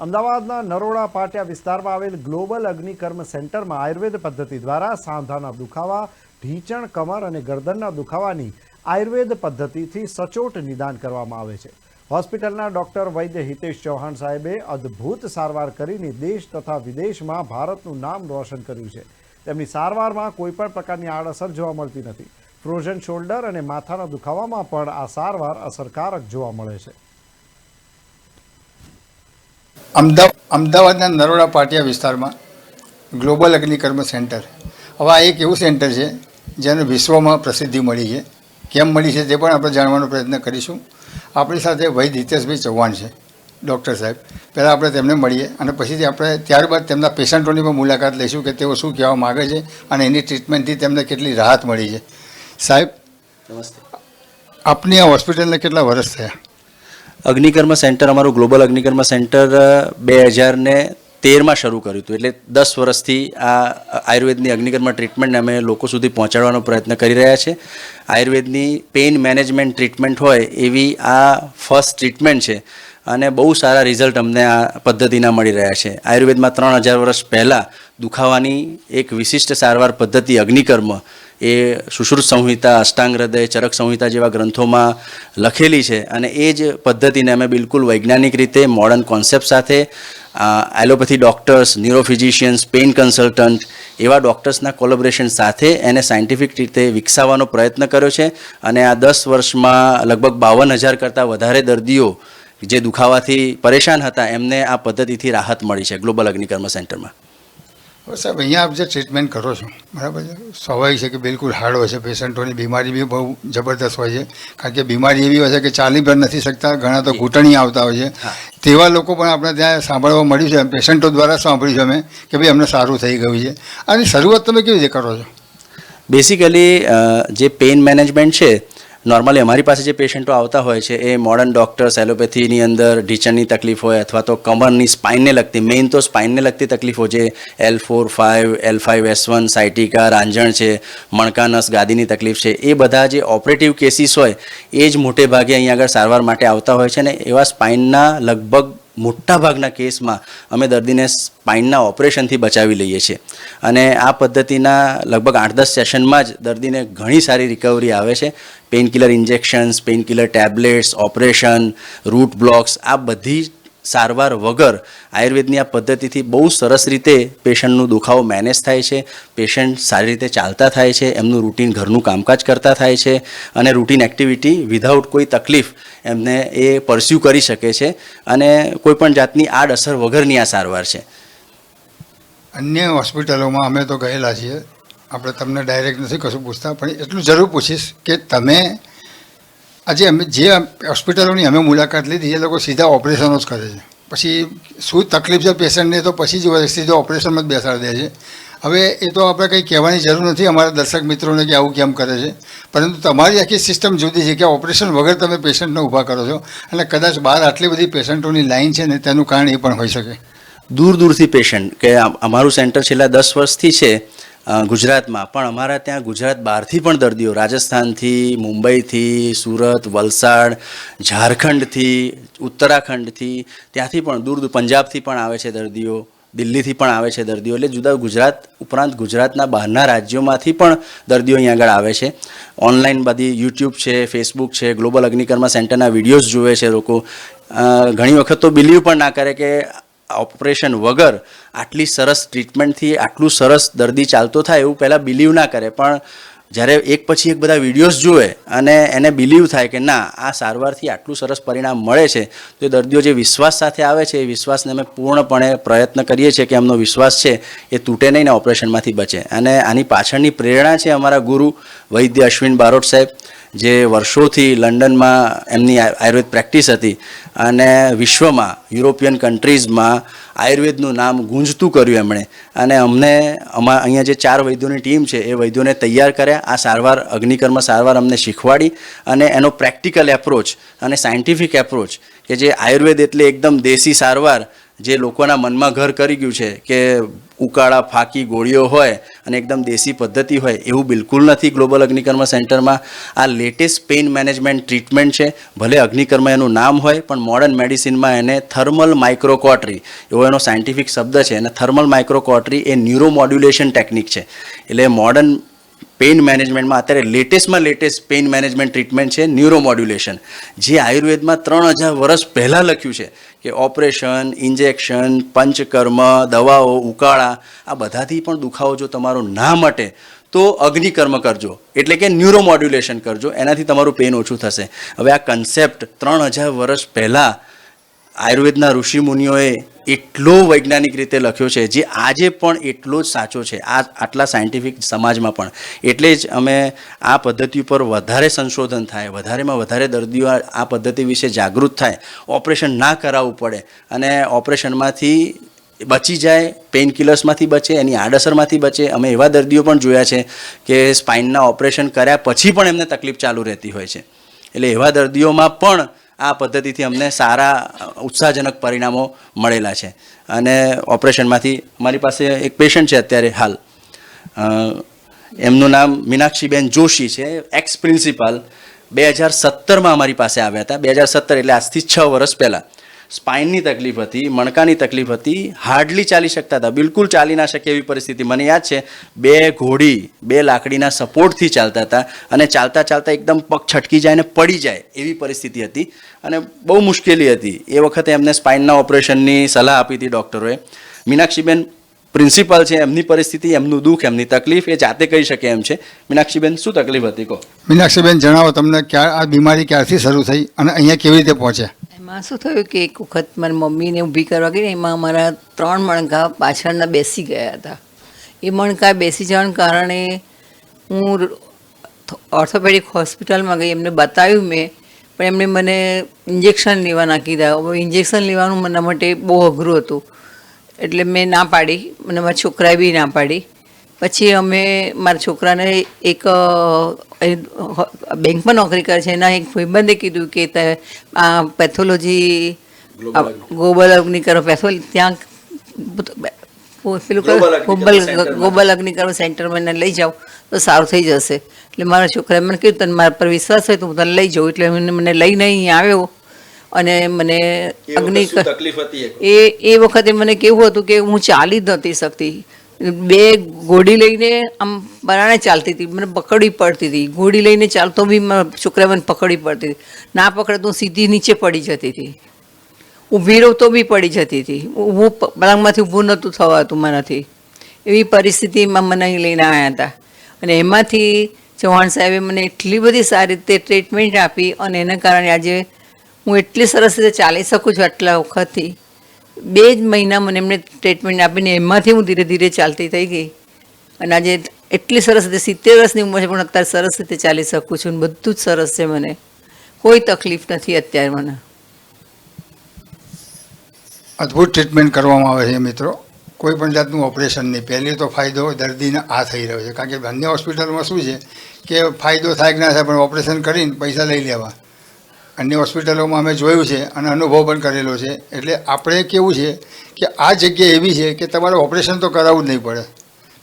અમદાવાદના નરોડા પાટિયા વિસ્તારમાં આવેલ ગ્લોબલ અગ્નિકર્મ સેન્ટરમાં આયુર્વેદ પદ્ધતિ દ્વારા સાંધાના દુખાવા, ઢીંચણ, કમર અને ગરદનના દુખાવાની આયુર્વેદ પદ્ધતિથી સચોટ નિદાન કરવામાં આવે છે. હોસ્પિટલના ડોક્ટર વૈદ્ય હિતેશ ચૌહાણ સાહેબે અદ્ભુત સારવાર કરીને દેશ તથા વિદેશમાં ભારતનું નામ રોશન કર્યું છે. તેમની સારવારમાં કોઈપણ પ્રકારની આડઅસર જોવા મળતી નથી. ફ્રોઝન શોલ્ડર અને માથાના દુખાવામાં પણ આ સારવાર અસરકારક જોવા મળે છે. અમદાવાદ અમદાવાદના નરોડા પાટિયા વિસ્તારમાં ગ્લોબલ અગ્નિકર્મ સેન્ટર. હવે આ એક એવું સેન્ટર છે જેને વિશ્વમાં પ્રસિદ્ધિ મળી છે. કેમ મળી છે તે પણ આપણે જાણવાનો પ્રયત્ન કરીશું. આપણી સાથે વૈદ હિતેશભાઈ ચૌહાણ છે ડૉક્ટર સાહેબ. પહેલાં આપણે તેમને મળીએ અને પછીથી આપણે ત્યારબાદ તેમના પેશન્ટોની પણ મુલાકાત લઈશું કે તેઓ શું કહેવા માગે છે અને એની ટ્રીટમેન્ટથી તેમને કેટલી રાહત મળી છે. સાહેબ નમસ્તે. આપની આ હોસ્પિટલને કેટલા વર્ષ થયા? અગ્નિકર્મ સેન્ટર, અમારું ગ્લોબલ અગ્નિકર્મ સેન્ટર બે હજાર ને તેરમાં શરૂ કર્યું હતું. એટલે દસ વર્ષથી આ આયુર્વેદની અગ્નિકર્મ ટ્રીટમેન્ટને અમે લોકો સુધી પહોંચાડવાનો પ્રયત્ન કરી રહ્યા છે. આયુર્વેદની પેઇન મેનેજમેન્ટ ટ્રીટમેન્ટ હોય એવી આ ફર્સ્ટ ટ્રીટમેન્ટ છે અને બહુ સારા રિઝલ્ટ અમને આ પદ્ધતિના મળી રહ્યા છે. આયુર્વેદમાં ત્રણ હજાર વર્ષ પહેલાં દુખાવાની એક વિશિષ્ટ સારવાર પદ્ધતિ અગ્નિકર્મ એ સુશ્રુત સંહિતા, અષ્ટાંગ હૃદય, ચરક સંહિતા જેવા ગ્રંથોમાં લખેલી છે અને એ જ પદ્ધતિને અમે બિલકુલ વૈજ્ઞાનિક રીતે મોડર્ન કોન્સેપ્ટ સાથે allopathy doctors neurophysicians pain consultant એવા ડૉક્ટર્સના કોલેબોરેશન સાથે એને સાયન્ટિફિક રીતે વિકસાવવાનો પ્રયત્ન કર્યો છે અને આ દસ વર્ષમાં લગભગ બાવન હજાર કરતાં વધારે દર્દીઓ જે દુખાવાથી પરેશાન હતા, એમને આ પદ્ધતિથી રાહત મળી છે ગ્લોબલ અગ્નિકર્મ સેન્ટરમાં હવે સાહેબ અહીંયા આપ જે ટ્રીટમેન્ટ કરો છો બરાબર છે? સ્વાભાવિક છે કે બિલકુલ હાર્ડ હોય છે? પેશન્ટોની બીમારી બી બહુ જબરદસ્ત હોય છે. કારણ કે બીમારી એવી હોય છે કે ચાલી પણ નથી શકતા ઘણા તો ઘૂંટણી આવતા હોય છે. તેવા લોકો પણ આપણે ત્યાં સાંભળવા મળ્યું છે. પેશન્ટો દ્વારા સાંભળ્યું છે અમે કે ભાઈ અમને સારું થઈ ગયું છે. આની શરૂઆત તમે કેવી રીતે કરો છો? બેસિકલી જે પેઇન મેનેજમેન્ટ છે નોર્મલી અમારી પાસે જે પેશન્ટો આવતા હોય છે, એ મોડર્ન ડૉક્ટર્સ એલોપેથીની અંદર ઢીચણની તકલીફ હોય અથવા તો કમરની સ્પાઇનને લગતી મેઇન તો સ્પાઇનને લગતી તકલીફો જે L four five L five S one sciatica રાંઝણ છે મણકાનસ ગાદીની તકલીફ છે, એ બધા જે ઓપરેટિવ કેસીસ હોય, એ જ મોટે ભાગે અહીંયા આગળ સારવાર માટે આવતા હોય છે ને એવા સ્પાઇનના લગભગ મોટા ભાગના કેસમાં અમે દર્દીને સ્પાઇનના ઓપરેશનથી બચાવી લઈએ છીએ. અને આ પદ્ધતિના લગભગ આઠ દસ સેશનમાં જ દર્દીને ઘણી સારી રિકવરી આવે છે. Painkiller injections painkiller tablets operation root blocks આ બધી સારવાર વગર આયુર્વેદની આ પદ્ધતિથી બહુ સરસ રીતે પેશન્ટનું દુખાવો મેનેજ થાય છે. પેશન્ટ સારી રીતે ચાલતા થાય છે. એમનું રૂટીન ઘરનું કામકાજ કરતા થાય છે. અને રૂટીન એક્ટિવિટી વિધાઉટ કોઈ તકલીફ એમને એ પરસ્યુ કરી શકે છે અને કોઈ પણ જાતની આડઅસર વગરની આ સારવાર છે. અન્ય હોસ્પિટલોમાં અમે તો ગયેલા છીએ. આપણે તમને ડાયરેક્ટ નથી કશું પૂછતા, પણ એટલું જરૂર પૂછીશ કે તમે આજે અમે જે હોસ્પિટલોની અમે મુલાકાત લીધી, એ લોકો સીધા ઓપરેશનો જ કરે છે. પછી શું તકલીફ છે પેશન્ટને, તો પછી જ સીધો ઓપરેશનમાં જ બેસાડી દે છે. હવે એ તો આપણે કંઈ કહેવાની જરૂર નથી. અમારા દર્શક મિત્રોને કે આવું કેમ કરે છે. પરંતુ તમારી આખી સિસ્ટમ જુદી છે કે ઓપરેશન વગર તમે પેશન્ટને ઊભા કરો છો અને કદાચ બહાર આટલી બધી પેશન્ટોની લાઈન છે ને તેનું કારણ એ પણ હોઈ શકે. દૂર દૂરથી પેશન્ટ કે અમારું સેન્ટર છેલ્લા દસ વર્ષથી છે ગુજરાતમાં. પણ અમારા ત્યાં ગુજરાત બહારથી પણ દર્દીઓ, રાજસ્થાનથી, મુંબઈથી, સુરત, વલસાડ, ઝારખંડથી, ઉત્તરાખંડથી, ત્યાંથી પણ દૂર દૂર, પંજાબથી પણ આવે છે દર્દીઓ. દિલ્હીથી પણ આવે છે દર્દીઓ. એટલે જુદા ગુજરાત ઉપરાંત ગુજરાતના બહારના રાજ્યોમાંથી પણ દર્દીઓ અહીં આગળ આવે છે. ઓનલાઈન બધી યુટ્યુબ છે ફેસબુક છે ગ્લોબલ અગ્નિકર્મ સેન્ટરના વિડીયોઝ જુએ છે લોકો. ઘણી વખત તો બિલીવ પણ ના કરે કે ઓપરેશન વગર આટલી સરસ ટ્રીટમેન્ટથી આટલું સરસ દર્દી ચાલતો થાય એવું પહેલાં બિલીવ ના કરે. પણ જ્યારે એક પછી એક બધા વિડીયોઝ જુએ અને એને બિલીવ થાય કે ના, આ સારવારથી આટલું સરસ પરિણામ મળે છે, તો એ દર્દીઓ જે વિશ્વાસ સાથે આવે છે, એ વિશ્વાસને અમે પૂર્ણપણે પ્રયત્ન કરીએ છીએ કે એમનો વિશ્વાસ છે, એ તૂટે નહીં ને ઓપરેશનમાંથી બચે. અને આની પાછળની પ્રેરણા છે અમારા ગુરુ વૈદ્ય અશ્વિન બારોટ સાહેબ. જે વર્ષોથી લંડનમાં એમની આયુર્વેદ પ્રેક્ટિસ હતી અને વિશ્વમાં, યુરોપિયન કન્ટ્રીઝમાં આયુર્વેદનું નામ ગુંજતું કર્યું એમણે. અને અમને, અમા, અહીંયા જે ચાર વૈદ્યોની ટીમ છે, એ વૈદ્યોને તૈયાર કર્યા, આ સારવાર, અગ્નિકર્મ સારવાર અમને શીખવાડી અને એનો પ્રેક્ટિકલ એપ્રોચ અને સાયન્ટિફિક એપ્રોચ કે જે આયુર્વેદ એટલે એકદમ દેશી સારવાર જે લોકોના મનમાં ઘર કરી ગયું છે કે ઉકાળા, ફાકી, ગોળીઓ હોય અને એકદમ દેશી પદ્ધતિ હોય એવું બિલકુલ નથી ગ્લોબલ અગ્નિકર્મ સેન્ટરમાં. આ લેટેસ્ટ પેઇન મેનેજમેન્ટ ટ્રીટમેન્ટ છે. ભલે અગ્નિકર્મ એનું નામ હોય, પણ મોડર્ન મેડિસિનમાં એને થર્મલ માઇક્રોકોટરી એવો એનો સાયન્ટિફિક શબ્દ છે. અને થર્મલ માઇક્રોકોટરી એ ન્યુરોમોડ્યુલેશન ટેકનિક છે. એટલે મોડર્ન પેઇન મેનેજમેન્ટમાં અત્યારે લેટેસ્ટમાં લેટેસ્ટ પેઇન મેનેજમેન્ટ ટ્રીટમેન્ટ છે ન્યુરોમોડ્યુલેશન જે આયુર્વેદમાં ત્રણ હજાર વર્ષ પહેલાં લખ્યું છે કે ઓપરેશન ઇન્જેક્શન પંચકર્મ, દવાઓ, ઉકાળા, આ બધાથી પણ દુખાવો જો તમારો ના મટે, તો અગ્નિકર્મ કરજો. એટલે કે ન્યુરોમોડ્યુલેશન કરજો. એનાથી તમારું પેઇન ઓછું થશે. હવે આ કન્સેપ્ટ ત્રણ હજાર વર્ષ પહેલાં આયુર્વેદના ઋષિમુનિઓએ એટલો વૈજ્ઞાનિક રીતે લખ્યો છે, જે આજે પણ એટલો જ સાચો છે, આ આટલા સાયન્ટિફિક સમાજમાં પણ. એટલે જ અમે આ પદ્ધતિ ઉપર વધારે સંશોધન થાય, વધારેમાં વધારે દર્દીઓ આ પદ્ધતિ વિશે જાગૃત થાય, ઓપરેશન ના કરાવવું પડે, અને ઓપરેશનમાંથી બચી જાય પેઇનકિલર્સમાંથી બચે, એની આડઅસરમાંથી બચે. અમે એવા દર્દીઓ પણ જોયા છે કે સ્પાઇનના ઓપરેશન કર્યા પછી પણ એમને તકલીફ ચાલુ રહેતી હોય છે. એટલે એવા દર્દીઓમાં પણ આ પદ્ધતિથી અમને સારા, ઉત્સાહજનક પરિણામો મળેલા છે. અને ઓપરેશનમાંથી મારી પાસે એક પેશન્ટ છે અત્યારે હાલ. એમનું નામ મીનાક્ષીબેન જોશી છે એક્સ પ્રિન્સિપાલ બે હજાર સત્તરમાં અમારી પાસે આવ્યા હતા. બે હજાર સત્તર એટલે આજથી છ વર્ષ પહેલાં. સ્પાઇનની તકલીફ હતી, મણકાની તકલીફ હતી, હાર્ડલી ચાલી શકતા હતા, બિલકુલ ચાલી ના શકે એવી પરિસ્થિતિ. મને યાદ છે, બે ઘોડી, બે લાકડીના સપોર્ટથી ચાલતા હતા અને ચાલતા ચાલતા એકદમ પગ છટકી જાય અને પડી જાય એવી પરિસ્થિતિ હતી. અને બહુ મુશ્કેલી હતી. એ વખતે એમને સ્પાઇનના ઓપરેશનની સલાહ આપી હતી ડૉક્ટરોએ. મીનાક્ષીબેન પ્રિન્સિપાલ છે, એમની પરિસ્થિતિ, એમનું દુઃખ, એમની તકલીફ એ જાતે કહી શકે એમ છે. મીનાક્ષીબેન, શું તકલીફ હતી કહો? મીનાક્ષીબેન, જણાવો તમને ક્યાં આ બીમારી ક્યારથી શરૂ થઈ અને અહીંયા કેવી રીતે પહોંચ્યા? એમાં શું થયું કે એક વખત મારી મમ્મીને ઊભી કરવા ગઈ એમાં અમારા ત્રણ મણકા પાછળના બેસી ગયા હતા. એ મણકા બેસી જવાને કારણે હું ઓર્થોપેડિક હોસ્પિટલમાં ગઈ, એમને બતાવ્યું મેં, પણ એમણે મને ઇન્જેક્શન લેવાના કીધા દીધા. ઇન્જેક્શન લેવાનું મના માટે બહુ અઘરું હતું. એટલે મેં ના પાડી, મને મારા છોકરાએ બી ના પાડી. પછી અમે, મારા છોકરાને એક બેંકમાં નોકરી કરે છે. એના એક ભાઈબંધે કીધું કે આ પેથોલોજી ગોબલ અગ્નિકર્મ પેથોલ ત્યાં પેલું ગોબલ ગોબલ અગ્નિ કરો સેન્ટરમાં એને લઈ જાઓ તો સારું થઈ જશે. એટલે મારા છોકરાએ મને કીધું તને મારા પર વિશ્વાસ હોય તો હું તને લઈ જાઉં. એટલે મને મને લઈને અહીં આવ્યો અને મને અગ્નિ એ એ વખતે મને કેવું હતું કે હું ચાલી જ નહોતી શકતી. બે ઘોડી લઈને આમ બરાણે ચાલતી હતી. મને પકડવી પડતી હતી. ઘોડી લઈને ચાલતો બી છોકરા મને પકડવી પડતી હતી. ના પકડે તો સીધી નીચે પડી જતી હતી. ઊભી રહું તો બી પડી જતી હતી. ઊભું પલંગમાંથી ઊભું નહોતું થવાતું મારાથી. એવી પરિસ્થિતિમાં મને અહીં લઈને આવ્યા હતા. અને એમાંથી ચૌહાણ સાહેબે મને એટલી બધી સારી રીતે ટ્રીટમેન્ટ આપી અને એના કારણે આજે હું એટલી સરસ રીતે ચાલી શકું છું આટલા વખતથી. બે જ મહિના મને એમને ટ્રીટમેન્ટ આપીને એમાંથી હું ધીરે ધીરે ચાલતી થઈ ગઈ. અને આજે એટલી સરસ રીતે સિત્તેર વર્ષની ઉંમર છે, પણ અત્યારે સરસ રીતે ચાલી શકું છું બધું જ સરસ છે મને. કોઈ તકલીફ નથી અત્યારે મને. અદ્ભુત ટ્રીટમેન્ટ કરવામાં આવે છે મિત્રો. કોઈ પણ જાતનું ઓપરેશન નહીં. પહેલી તો ફાયદો દર્દીને આ થઈ રહ્યો છે. કારણ કે અન્ય હોસ્પિટલમાં શું છે કે ફાયદો થાય કે ના થાય, પણ ઓપરેશન કરીને પૈસા લઈ લેવા. અન્ય હોસ્પિટલોમાં અમે જોયું છે અને અનુભવ પણ કરેલો છે. એટલે આપણે કેવું છે કે આ જગ્યા એવી છે કે તમારે ઓપરેશન તો કરાવવું જ નહીં પડે.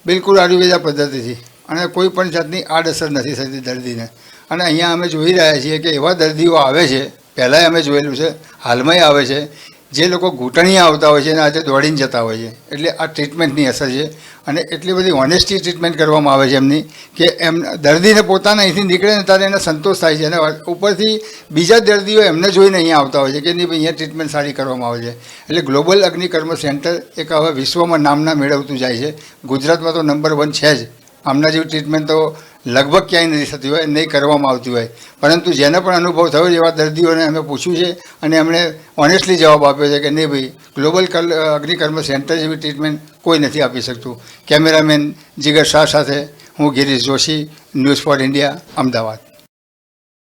બિલકુલ આયુર્વેદા પદ્ધતિથી. અને કોઈ પણ જાતની આડઅસર નથી થતી દર્દીને. અને અહીંયા અમે જોઈ રહ્યા છીએ કે એવા દર્દીઓ આવે છે. પહેલાંય અમે જોયેલું છે. હાલમાંય આવે છે જે લોકો ઘૂંટણીએ આવતા હોય છે અને આજે દોડીને જતા હોય છે. એટલે આ ટ્રીટમેન્ટની અસર છે. અને એટલી બધી ઓનેસ્ટી ટ્રીટમેન્ટ કરવામાં આવે છે એમની કે એમ દર્દીને પોતાના અહીંથી નીકળે ને ત્યારે એને સંતોષ થાય છે. અને ઉપરથી બીજા દર્દીઓ એમને જોઈને અહીંયા આવતા હોય છે કે નહીં અહીંયા ટ્રીટમેન્ટ સારી કરવામાં આવે છે. એટલે ગ્લોબલ અગ્નિકર્મ સેન્ટર એક હવે વિશ્વમાં નામના મેળવતું જાય છે. ગુજરાતમાં તો નંબર વન છે જ. આમના જેવી ટ્રીટમેન્ટ તો લગભગ ક્યાંય નથી થતી હોય, નહીં કરવામાં આવતી હોય. પરંતુ જેને પણ અનુભવ થયો એવા દર્દીઓને અમે પૂછ્યું છે અને એમણે ઓનેસ્ટલી જવાબ આપ્યો છે કે નહીં ભાઈ ગ્લોબલ કલ અગ્નિકર્મ સેન્ટર જેવી ટ્રીટમેન્ટ કોઈ નથી આપી શકતું. કેમેરામેન જીગર શાહ સાથે હું Girish Joshi news for India Ahmedabad.